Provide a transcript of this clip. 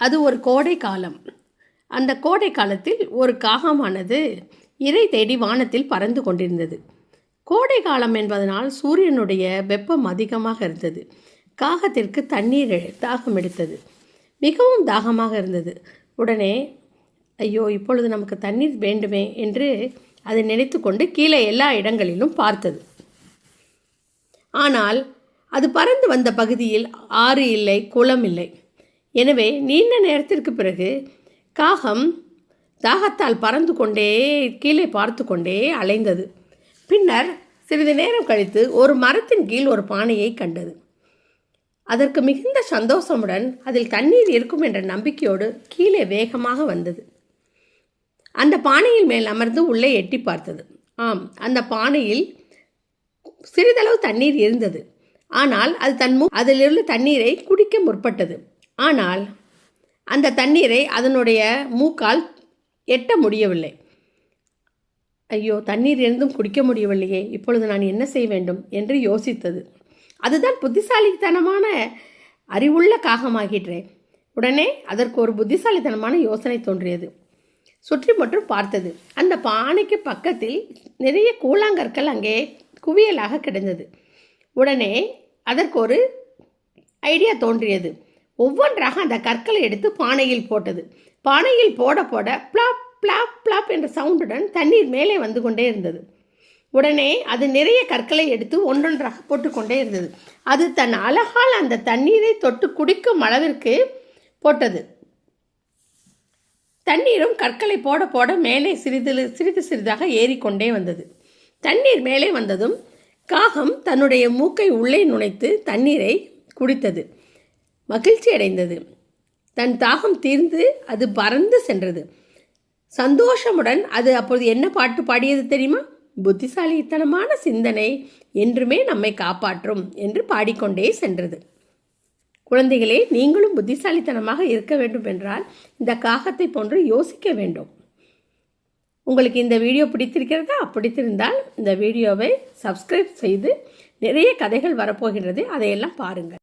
அது ஒரு கோடை காலம். அந்த கோடை காலத்தில் ஒரு காகமானது இறை தேடி வானத்தில் பறந்து கொண்டிருந்தது. கோடை காலம் என்பதனால் சூரியனுடைய வெப்பம் அதிகமாக இருந்தது. காகத்திற்கு தண்ணீர் தாகம் எடுத்தது. மிகவும் தாகமாக இருந்தது. உடனே ஐயோ இப்பொழுது நமக்கு தண்ணீர் வேண்டுமே என்று அதை நினைத்து கொண்டு கீழே எல்லா இடங்களிலும் பார்த்தது. ஆனால் அது பறந்து வந்த பகுதியில் ஆறு இல்லை குளம் இல்லை. எனவே நீண்ட நேரத்திற்கு பிறகு காகம் தாகத்தால் பறந்து கொண்டே கீழே பார்த்து கொண்டே அலைந்தது. பின்னர் சிறிது நேரம் கழித்து ஒரு மரத்தின் கீழ் ஒரு பானையை கண்டது. அதற்கு மிகுந்த சந்தோஷமுடன் அதில் தண்ணீர் இருக்கும் என்ற நம்பிக்கையோடு கீழே வேகமாக வந்தது. அந்த பானையின் மேல் அமர்ந்து உள்ளே எட்டி பார்த்தது. ஆம் அந்த பானையில் சிறிதளவு தண்ணீர் இருந்தது. ஆனால் அது தன் அதில் உள்ள தண்ணீரை குடிக்க முற்பட்டது. ஆனால் அந்த தண்ணீரை அதனுடைய மூக்கால் எட்ட முடியவில்லை. ஐயோ தண்ணீர் இருந்தும் குடிக்க முடியவில்லையே இப்பொழுது நான் என்ன செய்ய வேண்டும் என்று யோசித்தது. அதுதான் புத்திசாலித்தனமான அறிவுள்ள காகமாகிறேன் உடனே அதற்கு ஒரு புத்திசாலித்தனமான யோசனை தோன்றியது. சுற்றி மற்றும் பார்த்தது. அந்த பானைக்கு பக்கத்தில் நிறைய கூழாங்கற்கள் அங்கே குவியலாக கிடந்தது. உடனே அதற்கு ஒரு ஐடியா தோன்றியது. ஒவ்வொன்றாக அந்த கற்களை எடுத்து பானையில் போட்டது. பானையில் போட போட பிளாப் பிளாப் பிளாப் என்ற சவுண்டுடன் தண்ணீர் மேலே வந்து கொண்டே இருந்தது. உடனே அது நிறைய கற்களை எடுத்து ஒன்றொன்றாக போட்டுக்கொண்டே இருந்தது. அது தன் அழகால் அந்த தண்ணீரை தொட்டு குடிக்கும் அளவிற்கு போட்டது. தண்ணீரும் கற்களை போட போட மேலே சிறிது சிறிது சிறிதாக ஏறிக்கொண்டே வந்தது. தண்ணீர் மேலே வந்ததும் காகம் தன்னுடைய மூக்கை உள்ளே நுழைத்து தண்ணீரை குடித்தது. மகிழ்ச்சி அடைந்தது தன் தாகம் தீர்ந்து அது பறந்து சென்றது. சந்தோஷமுடன் அது அப்பொழுது என்ன பாட்டு பாடியது தெரியுமா? புத்திசாலித்தனமான சிந்தனை என்றுமே நம்மை காப்பாற்றும் என்று பாடிக்கொண்டே சென்றது. குழந்தைகளே நீங்களும் புத்திசாலித்தனமாக இருக்க வேண்டும் என்றால் இந்த காகத்தை போன்று யோசிக்க வேண்டும். உங்களுக்கு இந்த வீடியோ பிடித்திருக்கிறதா? பிடித்திருந்தால் இந்த வீடியோவை சப்ஸ்கிரைப் செய்து நிறைய கதைகள் வரப்போகின்றது. அதையெல்லாம் பாருங்கள்.